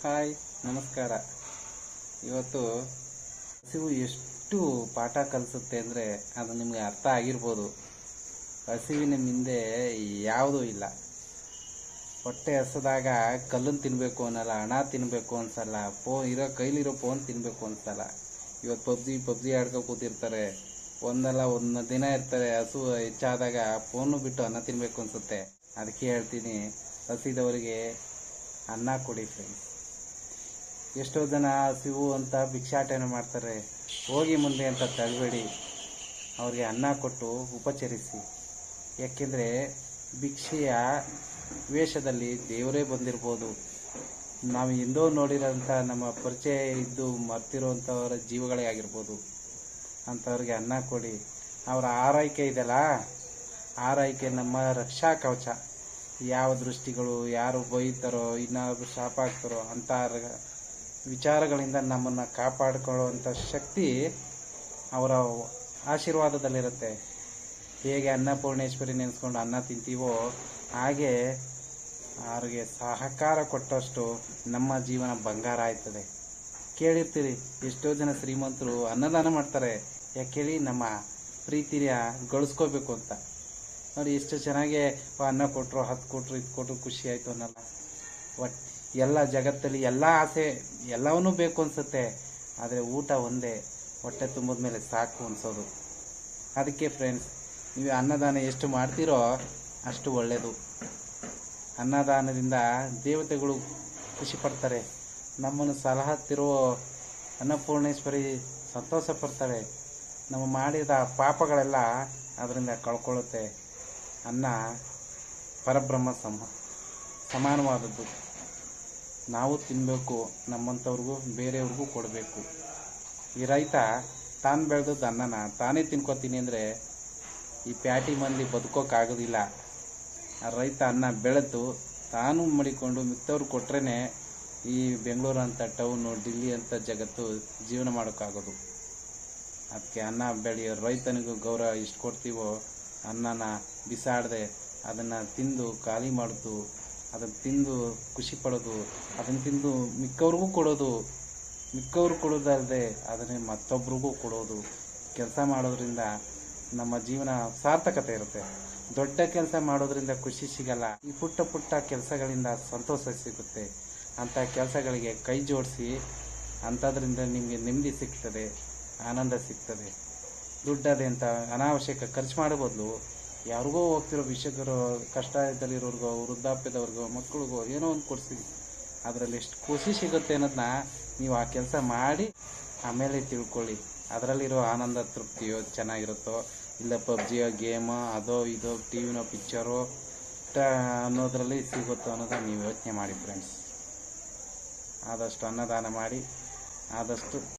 Hi, ನಮಸ್ಕಾರ. ಇವತ್ತು ಹಸಿವು ಎಷ್ಟು ಪಾಠ ಕಲಿಸುತ್ತೆ ಅಂದರೆ ಅದು ನಿಮಗೆ ಅರ್ಥ ಆಗಿರ್ಬೋದು. ಹಸಿವಿನ ಹಿಂದೆ ಯಾವುದೂ ಇಲ್ಲ. ಹೊಟ್ಟೆ ಹಸದಾಗ ಕಲ್ಲನ್ನು ತಿನ್ನಬೇಕು ಅನ್ನಲ್ಲ, ಹಣ ತಿನ್ನಬೇಕು ಅನ್ಸಲ್ಲ, ಫೋ ಇರೋ ಕೈಲಿರೋ ಫೋನ್ ತಿನ್ನಬೇಕು ಅನ್ಸಲ್ಲ. ಇವತ್ತು ಪಬ್ಜಿ ಪಬ್ಜಿ ಆಡ್ಕೊ ಕೂತಿರ್ತಾರೆ. ಒಂದಲ್ಲ ಒಂದು ದಿನ ಇರ್ತಾರೆ, ಹಸು ಹೆಚ್ಚಾದಾಗ ಫೋನು ಬಿಟ್ಟು ಅನ್ನ ತಿನ್ನಬೇಕು ಅನಿಸುತ್ತೆ. ಅದಕ್ಕೆ ಹೇಳ್ತೀನಿ, ಹಸಿದವರಿಗೆ ಅನ್ನ ಕೊಡಿ ಫ್ರೆಂಡ್ಸ್ ಎಷ್ಟೋ ಜನ ಸಿವು ಅಂತ ಭಿಕ್ಷಾಟನೆ ಮಾಡ್ತಾರೆ. ಹೋಗಿ ಮುಂದೆ ಅಂತ ತಳ್ಬೇಡಿ. ಅವರಿಗೆ ಅನ್ನ ಕೊಟ್ಟು ಉಪಚರಿಸಿ. ಯಾಕೆಂದರೆ ಭಿಕ್ಷೆಯ ವೇಷದಲ್ಲಿ ದೇವರೇ ಬಂದಿರ್ಬೋದು. ನಾವು ಎಂದೋ ನೋಡಿರೋಂಥ ನಮ್ಮ ಪರಿಚಯ ಇದ್ದು ಮರ್ತಿರೋಂಥವರ ಜೀವಗಳೇ ಆಗಿರ್ಬೋದು. ಅಂಥವ್ರಿಗೆ ಅನ್ನ ಕೊಡಿ. ಅವರ ಆರೈಕೆ ಇದೆಯಲ್ಲ ಆರೈಕೆ ನಮ್ಮ ರಕ್ಷಾ ಕವಚ. ಯಾವ ದೃಷ್ಟಿಗಳು, ಯಾರು ಬೈತಾರೋ ಇನ್ನಾರು ಶಾಪ ಆಗ್ತಾರೋ ಅಂಥ ವಿಚಾರಗಳಿಂದ ನಮ್ಮನ್ನು ಕಾಪಾಡಿಕೊಳ್ಳುವಂಥ ಶಕ್ತಿ ಅವರ ಆಶೀರ್ವಾದದಲ್ಲಿರುತ್ತೆ. ಹೇಗೆ ಅನ್ನಪೂರ್ಣೇಶ್ವರಿ ನೆನೆಸ್ಕೊಂಡು ಅನ್ನ ತಿಂತೀವೋ ಹಾಗೆ ಅವ್ರಿಗೆ ಸಹಕಾರ ಕೊಟ್ಟಷ್ಟು ನಮ್ಮ ಜೀವನ ಬಂಗಾರ ಆಯ್ತದೆ. ಕೇಳಿರ್ತೀರಿ, ಎಷ್ಟೋ ಜನ ಶ್ರೀಮಂತರು ಅನ್ನದಾನ ಮಾಡ್ತಾರೆ. ಯಾಕೆ ಹೇಳಿ ನಮ್ಮ ಪ್ರೀತಿಯ ಗಳಿಸ್ಕೋಬೇಕು ಅಂತ. ನೋಡಿ, ಎಷ್ಟು ಚೆನ್ನಾಗಿ ಅನ್ನ ಕೊಟ್ಟರು ಹತ್ತು ಕೊಟ್ಟರು ಇದು ಕೊಟ್ಟರು ಖುಷಿ ಆಯಿತು ಅನ್ನಲ್ಲ. ಒಟ್ ಎಲ್ಲ ಜಗತ್ತಲ್ಲಿ ಎಲ್ಲ ಆಸೆ ಎಲ್ಲವನ್ನೂ ಬೇಕು ಅನ್ಸುತ್ತೆ. ಆದರೆ ಊಟ ಒಂದೇ, ಹೊಟ್ಟೆ ತುಂಬಿದ ಮೇಲೆ ಸಾಕು ಅನ್ಸೋದು. ಅದಕ್ಕೆ ಫ್ರೆಂಡ್ಸ್ ನೀವು ಅನ್ನದಾನ ಎಷ್ಟು ಮಾಡ್ತೀರೋ ಅಷ್ಟು ಒಳ್ಳೆಯದು ಅನ್ನದಾನದಿಂದ ದೇವತೆಗಳು ಖುಷಿ ಪಡ್ತಾರೆ. ನಮ್ಮನ್ನು ಸಲಹತ್ತಿರೋ ಅನ್ನಪೂರ್ಣೇಶ್ವರಿ ಸಂತೋಷ ಪಡ್ತಾರೆ. ನಮ್ಮ ಮಾಡಿದ ಪಾಪಗಳೆಲ್ಲ ಅದರಿಂದ ಕಳ್ಕೊಳ್ಳುತ್ತೆ. ಅನ್ನ ಪರಬ್ರಹ್ಮ ಸಮ, ಸಮಾನವಾದದ್ದು. ನಾವು ತಿನ್ನಬೇಕು ನಮ್ಮಂಥವ್ರಿಗೂ, ಬೇರೆಯವ್ರಿಗೂ ಕೊಡಬೇಕು. ಈ ರೈತ ತಾನು ಬೆಳೆದದ್ದು ಅನ್ನನ ತಾನೇ ತಿನ್ಕೋತೀನಿ ಅಂದರೆ ಈ ಪ್ಯಾಟಿ ಮಂದಿ ಬದುಕೋಕ್ಕಾಗೋದಿಲ್ಲ. ಆ ರೈತ ಅನ್ನ ಬೆಳೆದು ತಾನು ಮಡಿಕೊಂಡು ಮಿಕ್ಕವ್ರು ಕೊಟ್ರೇ ಈ ಬೆಂಗಳೂರು ಅಂತ ಟೌನು ಡಿಲ್ಲಿ ಅಂತ ಜಗತ್ತು ಜೀವನ ಮಾಡೋಕ್ಕಾಗೋದು. ಅದಕ್ಕೆ ಅನ್ನ ಬೆಳೆಯೋ ರೈತನಿಗೂ ಗೌರವ ಇಷ್ಟು ಕೊಡ್ತೀವೋ ಅನ್ನನ ಬಿಸಾಡದೆ ಅದನ್ನು ತಿಂದು, ಖಾಲಿ ಮಾಡೋದು ಅದನ್ನು ತಿಂದು ಖುಷಿ ಪಡೋದು, ಅದನ್ನು ತಿಂದು ಮಿಕ್ಕವ್ರಿಗೂ ಕೊಡೋದು, ಮಿಕ್ಕವ್ರು ಕೊಡೋದಲ್ಲದೆ ಅದನ್ನೇ ಮತ್ತೊಬ್ರಿಗೂ ಕೊಡೋದು. ಕೆಲಸ ಮಾಡೋದ್ರಿಂದ ನಮ್ಮ ಜೀವನ ಸಾರ್ಥಕತೆ ಇರುತ್ತೆ. ದೊಡ್ಡ ಕೆಲಸ ಮಾಡೋದ್ರಿಂದ ಖುಷಿ ಸಿಗಲ್ಲ. ಈ ಪುಟ್ಟ ಪುಟ್ಟ ಕೆಲಸಗಳಿಂದ ಸಂತೋಷ ಸಿಗುತ್ತೆ. ಅಂಥ ಕೆಲಸಗಳಿಗೆ ಕೈ ಜೋಡಿಸಿ, ಅಂಥದ್ರಿಂದ ನಿಮಗೆ ನೆಮ್ಮದಿ ಸಿಗ್ತದೆ, ಆನಂದ ಸಿಗ್ತದೆ. ದುಡ್ಡದೆ ಅಂತ ಅನಾವಶ್ಯಕ ಖರ್ಚು ಮಾಡೋ ಬದಲು ಯಾರಿಗೋ ಹೋಗ್ತಿರೋ ವಿಷಕರು ಕಷ್ಟದಲ್ಲಿರೋರ್ಗೋ ವೃದ್ಧಾಪ್ಯದವ್ರಿಗೋ, ಮಕ್ಕಳಿಗೋ ಏನೋ ಒಂದು ಕೊಡಿಸಿ. ಅದರಲ್ಲಿ ಎಷ್ಟು ಖುಷಿ ಸಿಗುತ್ತೆ ಅನ್ನೋದನ್ನ ನೀವು ಆ ಕೆಲಸ ಮಾಡಿ ಆಮೇಲೆ ತಿಳ್ಕೊಳ್ಳಿ. ಅದರಲ್ಲಿರೋ ಆನಂದ, ತೃಪ್ತಿಯೋ ಚೆನ್ನಾಗಿರುತ್ತೋ? ಇಲ್ಲ ಪಬ್ಜಿಯೋ, ಗೇಮೋ, ಅದೋ ಇದೋ ಟಿ ವಿನೋ ಪಿಕ್ಚರೋ ಅನ್ನೋದರಲ್ಲಿ ಸಿಗುತ್ತೋ ಅನ್ನೋದನ್ನ ನೀವು ಯೋಚನೆ ಮಾಡಿ ಫ್ರೆಂಡ್ಸ್ ಆದಷ್ಟು ಅನ್ನದಾನ ಮಾಡಿ, ಆದಷ್ಟು